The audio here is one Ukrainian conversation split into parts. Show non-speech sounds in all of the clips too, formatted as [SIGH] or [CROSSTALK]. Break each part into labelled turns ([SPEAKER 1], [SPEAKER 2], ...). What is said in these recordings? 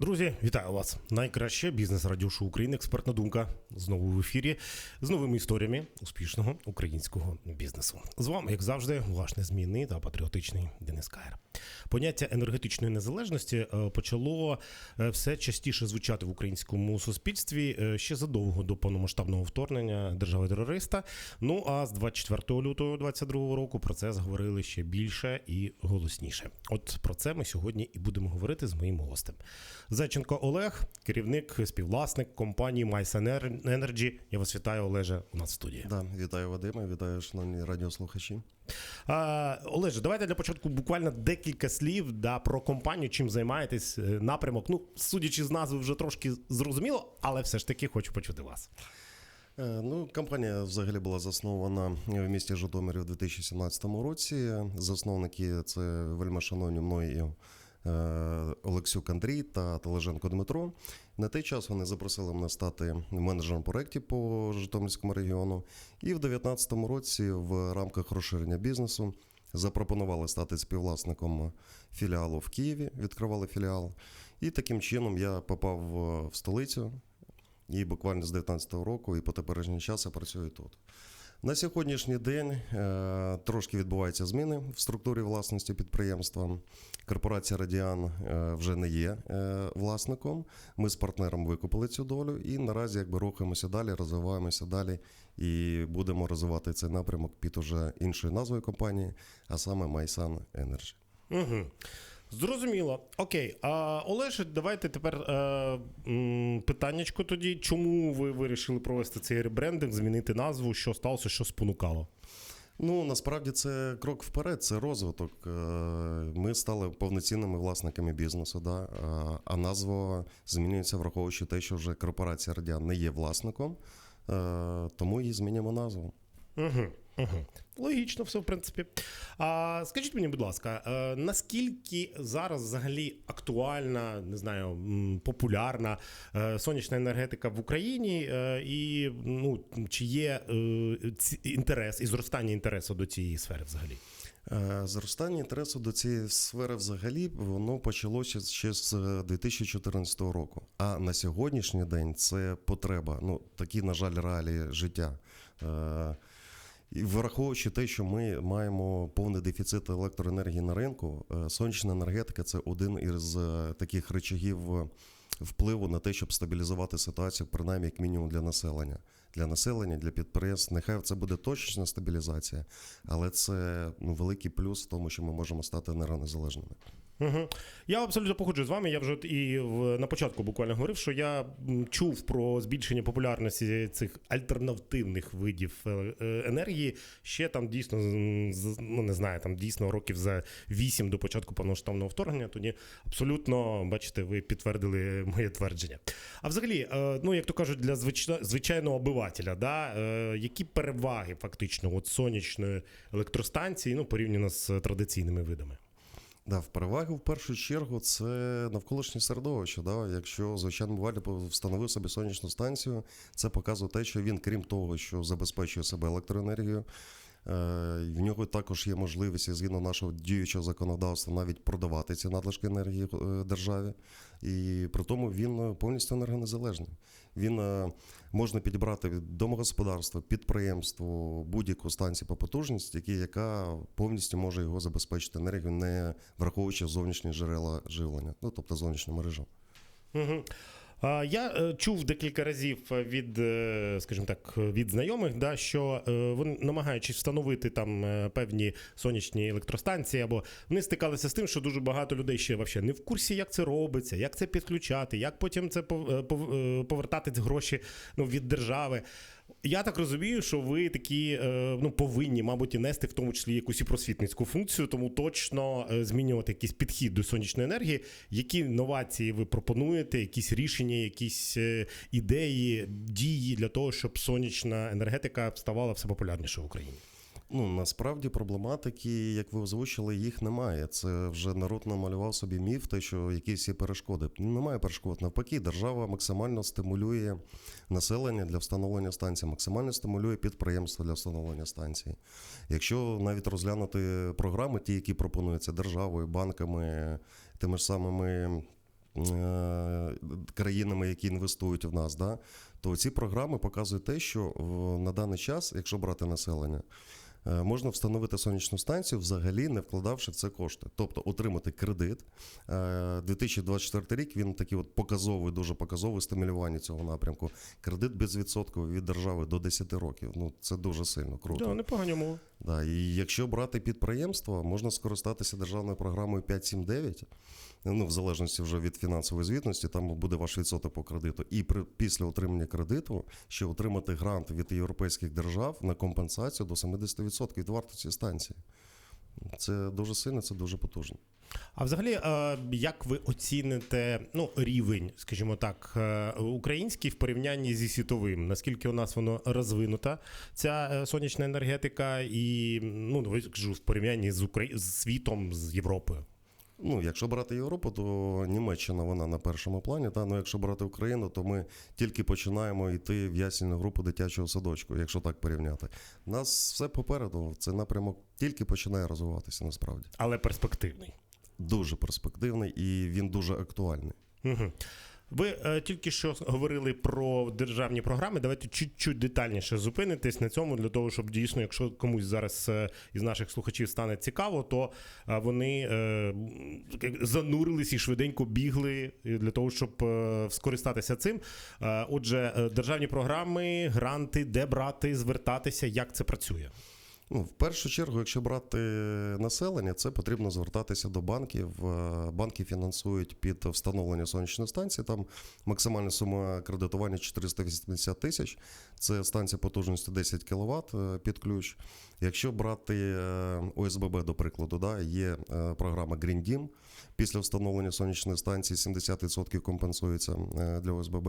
[SPEAKER 1] Друзі, вітаю вас! Найкраще бізнес радіошоу України. Експертна думка знову в ефірі з новими історіями успішного українського бізнесу. З вами, як завжди, ваш незмінний та патріотичний Денис Каєр. Поняття енергетичної незалежності е, почало е, все частіше звучати в українському суспільстві е, ще задовго до повномасштабного вторгнення держави терориста. Ну а з 24 лютого 2022 року про це зговорили ще більше і голосніше. От про це ми сьогодні і будемо говорити з моїм гостем. Зайченко Олег, керівник, співвласник компанії Майс Energy. Я вас вітаю, Олеже, у нас в студії.
[SPEAKER 2] Да, вітаю Вадиме, вітаю шановні радіослухачі.
[SPEAKER 1] А, Олеже, давайте для початку буквально декілька слів да, про компанію, чим займаєтесь, е, напрямок. Ну, судячи з назви, вже трошки зрозуміло, але все ж таки хочу почути вас.
[SPEAKER 2] Е, Ну, компанія взагалі була заснована в місті Житомирі в 2017 році. Засновники це вельмишановні мною е, Олексюк Андрій та Тележенко Дмитро. На той час вони запросили мене стати менеджером проєктів по Житомирському регіону. І в 2019 році, в рамках розширення бізнесу, запропонували стати співвласником філіалу в Києві, відкривали філіал. І таким чином я попав в столицю. І буквально з 19-го року, і по теперішній час я працюю тут. На сьогоднішній день е, трошки відбуваються зміни в структурі власності підприємства. Корпорація Радіан е, вже не є е, власником. Ми з партнером викупили цю долю і наразі якби рухаємося далі, розвиваємося далі і будемо розвивати цей напрямок під уже іншою назвою компанії, а саме Майсан Energy.
[SPEAKER 1] Угу. Зрозуміло. Окей. А Олеже, давайте тепер е, питаннячко тоді. Чому ви вирішили провести цей ребрендинг, змінити назву, що сталося, що спонукало?
[SPEAKER 2] Ну насправді це крок вперед, це розвиток. Е, Ми стали повноцінними власниками бізнесу, да? а- а назва змінюється, враховуючи те, що вже корпорація Радіан не є власником, е, тому і змінюємо назву.
[SPEAKER 1] Угу, угу. Логічно, все в принципі. А скажіть мені, будь ласка, е, наскільки зараз взагалі актуальна, не знаю, популярна е, сонячна енергетика в Україні, е, і ну, чи є інтерес і зростання інтересу до цієї сфери взагалі?
[SPEAKER 2] Зростання інтересу до цієї сфери взагалі воно почалося ще з е, 2014 року. А на сьогоднішній день це потреба. Ну такі, на жаль, реалії життя. І враховуючи те, що ми маємо повний дефіцит електроенергії на ринку, е, сонячна енергетика це один із е, таких речагів е, впливу на те, щоб стабілізувати ситуацію, принаймні як мінімум для населення. Для населення, для підприємств. Нехай це буде точечна стабілізація, але це ну, великий плюс в тому, що ми можемо стати енергонезалежними.
[SPEAKER 1] Угу. Я абсолютно погоджуюсь з вами. Я вже і в, на початку буквально говорив, що я чув про збільшення популярності цих альтернативних видів е, е, енергії ще там дійсно ну не знаю, там дійсно років за вісім до початку повноштабного вторгнення. Тоді абсолютно бачите, ви підтвердили моє твердження. А взагалі, е, ну як то кажуть, для звичайного обивателя, да, які переваги фактично от сонячної електростанції ну порівняно з традиційними видами?
[SPEAKER 2] Да, в перевагу в першу чергу це навколишнє середовище. Да? Якщо звичайно бувалі встановив собі сонячну станцію, це показує те, що він, крім того, що забезпечує себе електроенергією. Е, В нього також є можливість згідно нашого діючого законодавства навіть продавати ці надлишки енергії е, державі, і при тому він е, повністю енергонезалежний. Він можна підібрати від домогосподарства, підприємству, будь-яку станцію по потужності, яка повністю може його забезпечити енергію, не враховуючи зовнішні джерела живлення, ну тобто зовнішню мережу.
[SPEAKER 1] Угу. Я е, чув декілька разів від, е, скажімо так, від знайомих, да, що е, вони намагаючись встановити там е, певні сонячні електростанції, або вони стикалися з тим, що дуже багато людей ще вообще не в курсі, як це робиться, як це підключати, як потім це пов- е, пов- е, повертати гроші ну, від держави. Я так розумію, що ви такі е, ну, повинні, мабуть, і нести в тому числі якусь і просвітницьку функцію, тому точно е, змінювати якийсь підхід до сонячної енергії. Які новації ви пропонуєте, якісь рішення, якісь е, ідеї, дії для того, щоб сонячна енергетика ставала все популярніше в Україні?
[SPEAKER 2] Ну насправді проблематики, як ви озвучили, їх немає. Це вже народ намалював собі міф, те, що якісь є перешкоди. Немає перешкод. Навпаки, держава максимально стимулює населення для встановлення станцій, максимально стимулює підприємства для встановлення станцій. Якщо навіть розглянути програми, ті, які пропонуються державою, банками, тими ж самими е, країнами, які інвестують в нас, да, то ці програми показують те, що на даний час, якщо брати населення, можна встановити сонячну станцію, взагалі не вкладавши в це кошти. Тобто отримати кредит. Е, 2024 рік він такий от показовий, дуже показовий стимулювання цього напрямку. Кредит безвідсотковий від держави до 10 років. Ну це дуже сильно круто.
[SPEAKER 1] Да, непогані умови.
[SPEAKER 2] Да, і якщо брати підприємство, можна скористатися державною програмою 579, ну, в залежності вже від фінансової звітності, там буде ваш відсоток по кредиту. І при, після отримання кредиту ще отримати грант від європейських держав на компенсацію до 70% від вартості станції. Це дуже сильно, це дуже потужно.
[SPEAKER 1] А взагалі, е, як ви оціните ну, рівень, скажімо так, е, український в порівнянні зі світовим? Наскільки у нас воно розвинута, ця е, сонячна енергетика, і ну кажу, в порівнянні з Украї... з світом, з Європою?
[SPEAKER 2] Ну, якщо брати Європу, то Німеччина вона на першому плані. Та ну якщо брати Україну, то ми тільки починаємо йти в ясільну групу дитячого садочку, якщо так порівняти. Нас все попереду. Це напрямок тільки починає розвиватися насправді.
[SPEAKER 1] Але перспективний.
[SPEAKER 2] Дуже перспективний і він дуже актуальний.
[SPEAKER 1] Угу. Ви е, тільки що говорили про державні програми. Давайте чуть-чуть детальніше зупинитись на цьому для того, щоб дійсно, якщо комусь зараз е, із наших слухачів стане цікаво, то е, вони е, занурились і швиденько бігли е, для того, щоб е, скористатися цим. Е, отже, е, державні програми, гранти, де брати, звертатися, як це працює.
[SPEAKER 2] Ну, в першу чергу, якщо брати населення, це потрібно звертатися до банків. Е, Банки фінансують під встановлення сонячної станції. Там максимальна сума кредитування 480 тисяч. Це станція потужністю 10 кВт під ключ. Якщо брати е, ОСББ, до прикладу, да, є е, програма Green Dім. Після встановлення сонячної станції 70% компенсується е, для ОСББ.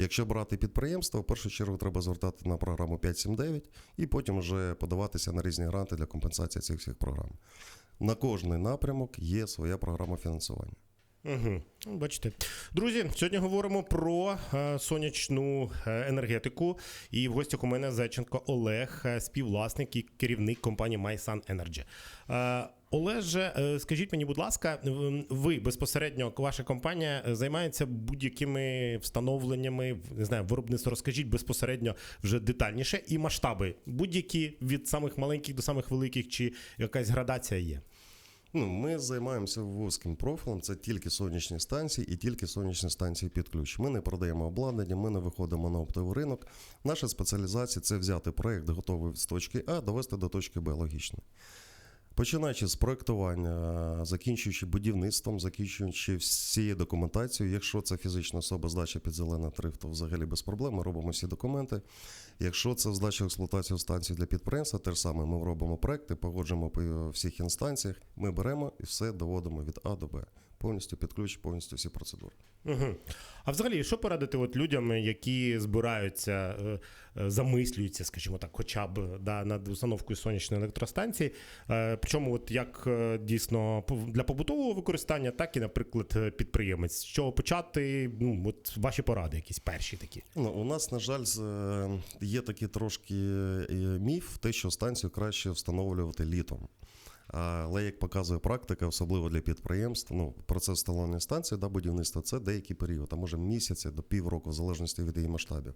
[SPEAKER 2] Якщо брати підприємство, в першу чергу треба звертати на програму 579 і потім вже подаватися на різні гранти для компенсації цих всіх програм. На кожний напрямок є своя програма фінансування.
[SPEAKER 1] Угу. Бачите, друзі, сьогодні говоримо про е, сонячну е, енергетику. І в гостях у мене Зайченко Олег, е, співвласник і керівник компанії MySun Energy. Олеже, е, скажіть мені, будь ласка, ви безпосередньо, ваша компанія е, займається будь-якими встановленнями, не знаю, виробництво розкажіть безпосередньо вже детальніше і масштаби будь-які від самих маленьких до самих великих, чи якась градація є?
[SPEAKER 2] Ну, ми займаємося вузьким профілем, це тільки сонячні станції і тільки сонячні станції під ключ. Ми не продаємо обладнання, ми не виходимо на оптовий ринок. Наша спеціалізація це взяти проєкт, готовий з точки А, довести до точки Б логічно. Починаючи з проектування, закінчуючи будівництвом, закінчуючи всією документацією. Якщо це фізична особа здача під зелений тариф, то взагалі без проблем. Ми робимо всі документи. Якщо це здача експлуатації станції для підприємства, те ж саме ми робимо проекти, погоджуємо по всіх інстанціях. Ми беремо і все доводимо від А до Б. Повністю під ключ, повністю всі процедури.
[SPEAKER 1] Угу. А взагалі, що порадити от людям, які збираються, е, е, замислюються, скажімо так, хоча б да, над установкою сонячної електростанції? Е, Причому, от як дійсно для побутового використання, так і, наприклад, підприємець. З чого почати? Ну, от ваші поради, якісь перші такі.
[SPEAKER 2] Ну, у нас, на жаль, є такий трошки міф, те, що станцію краще встановлювати літом. Але як показує практика, особливо для підприємств, ну, процес встановлення станції да, будівництва це деякий період, а може місяці до півроку, в залежності від її масштабів.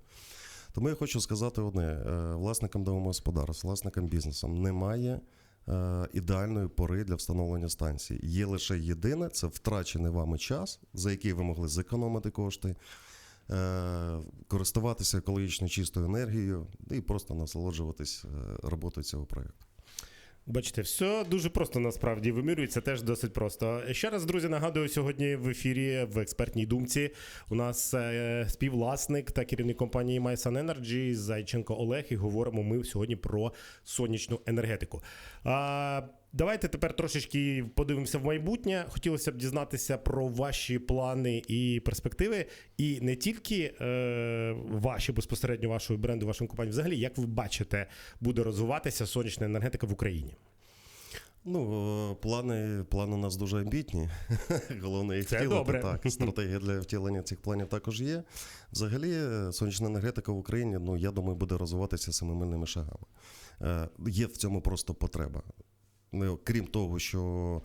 [SPEAKER 2] Тому я хочу сказати одне: е, власникам домогосподарств, власникам бізнесу немає е, ідеальної пори для встановлення станції. Є лише єдине це втрачений вами час, за який ви могли зекономити кошти, е, користуватися екологічно чистою енергією і просто насолоджуватись роботою цього проєкту.
[SPEAKER 1] Бачите, все дуже просто насправді вимірюється, теж досить просто. Ще раз, друзі, нагадую, сьогодні в ефірі в експертній думці у нас е, співвласник та керівник компанії MySun Energy Зайченко Олег. І говоримо ми сьогодні про сонячну енергетику. Давайте тепер трошечки подивимося в майбутнє. Хотілося б дізнатися про ваші плани і перспективи, і не тільки е, ваші безпосередньо вашої бренду, вашої компанії. Взагалі, як ви бачите, буде розвиватися сонячна енергетика в Україні?
[SPEAKER 2] Ну, е, плани, плани у нас дуже амбітні. [LAUGHS] Головне їх втілити.
[SPEAKER 1] добре.
[SPEAKER 2] Так, стратегія для втілення цих планів також є. Взагалі, е, сонячна енергетика в Україні, ну я думаю, буде розвиватися семимильними шагами. Е, Є в цьому просто потреба. Крім того, що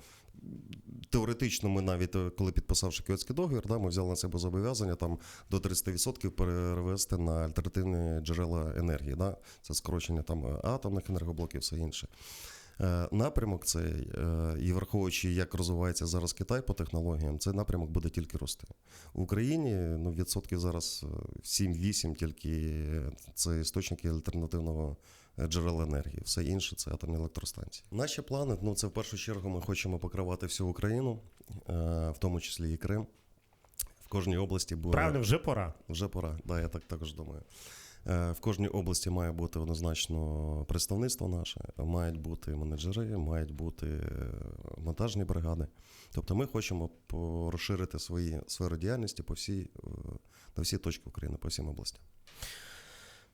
[SPEAKER 2] теоретично ми навіть, е, коли підписавши Кіотський договір, да, ми взяли на себе зобов'язання там до 30% перевести на альтернативні джерела енергії. Да? Це скорочення там е, атомних енергоблоків, все інше. Е, Напрямок цей, і враховуючи, як розвивається зараз Китай по технологіям, цей напрямок буде тільки рости. В Україні ну, відсотків зараз е, 7-8 тільки це істочники альтернативного е, джерела енергії. Все інше це атомні електростанції. Наші плани, ну це в першу чергу ми хочемо покривати всю Україну, е, в тому числі і Крим. В кожній області буде
[SPEAKER 1] Правильно, вже пора.
[SPEAKER 2] вже пора. Да, я так також думаю. Е, В кожній області має бути однозначно представництво наше, мають бути менеджери, мають бути монтажні бригади. Тобто ми хочемо розширити свої сфери діяльності по всій, на всі точки України, по всім областям.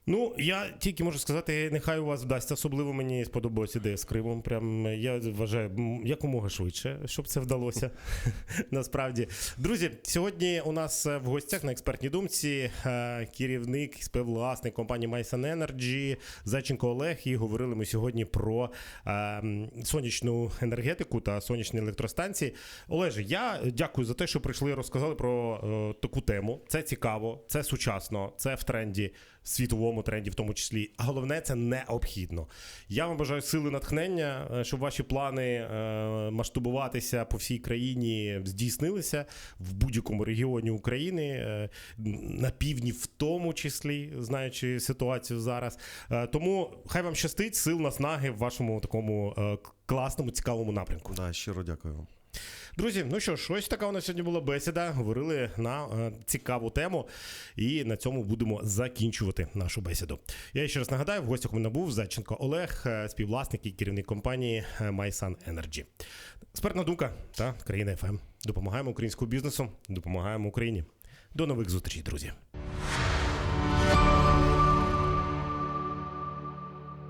[SPEAKER 1] Ну, я тільки можу сказати, нехай у вас вдасться. Особливо мені сподобалась ідея з Кримом. Прям я вважаю, якомога швидше, щоб це вдалося. [LAUGHS] Насправді, друзі, сьогодні у нас е, в гостях на експертній думці е, керівник співвласник компанії Myson Energy Зайченко Олег. І говорили ми сьогодні про е, сонячну енергетику та сонячні електростанції. Олеже, я дякую за те, що прийшли розказали про таку тему. Це цікаво, це сучасно, це в тренді світовому тренді, в тому числі. А головне, це необхідно. Я вам бажаю сили натхнення, е, щоб ваші плани е, масштабуватися по всій країні здійснилися в будь-якому регіоні України, е, на півдні, в тому числі, знаючи ситуацію зараз. Тому хай вам щастить, сил наснаги в вашому такому класному, цікавому напрямку.
[SPEAKER 2] Да, щиро дякую.
[SPEAKER 1] Друзі, ну що ж, ось така у нас сьогодні була бесіда. Говорили на е, цікаву тему, і на цьому будемо закінчувати нашу бесіду. Я ще раз нагадаю, в гостях у мене був Зайченко Олег, е, співвласник і керівник компанії MySun Energy. Експертна думка та країна ФМ. Допомагаємо українському бізнесу, допомагаємо Україні. До нових зустрічей, друзі.